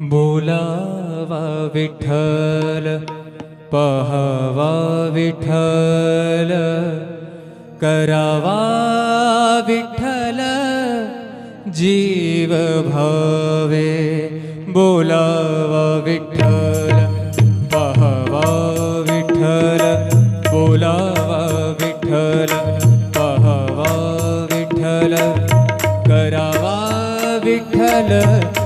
बोलावा विठ्ठल करावा विठ्ठल जीव भावे। बोलावा विठ्ठल पहावा विठ्ठल करावा विठ्ठल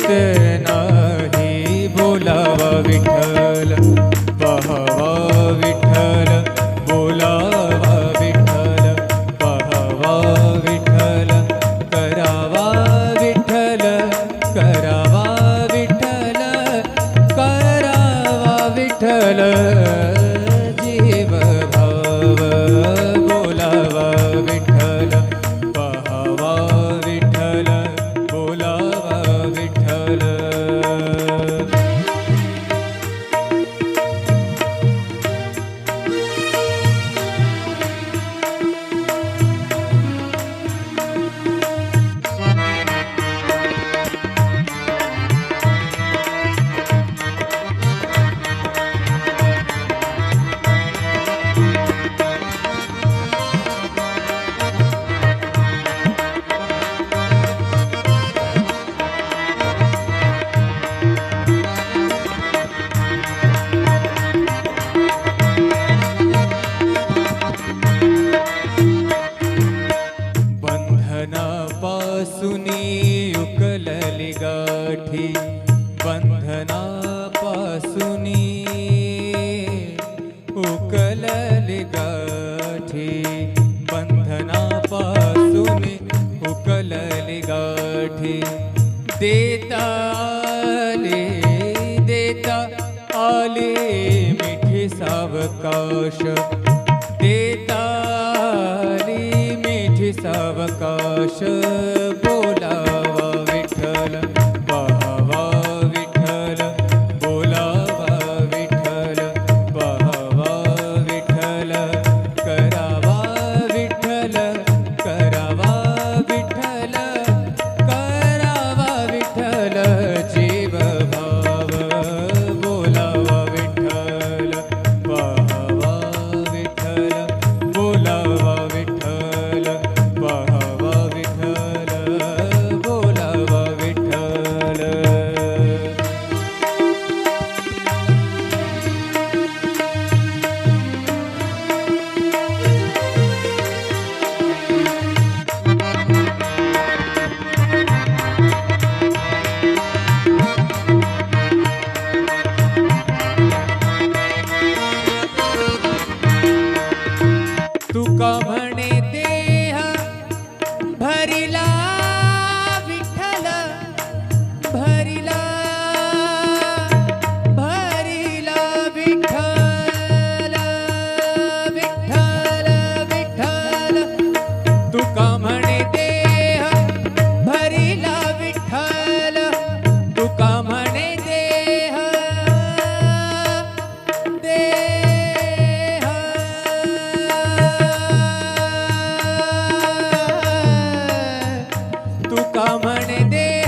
Yeah. गाठी बंधनापासूनी उकलली गाठी बंधनापासूनी उकलली गाठी. देता आले देता आले मिठी सावकाश. देताली मिठी सावकाश. ਜਾਣਦੇ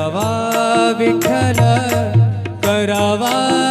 विठ्ठल करावा.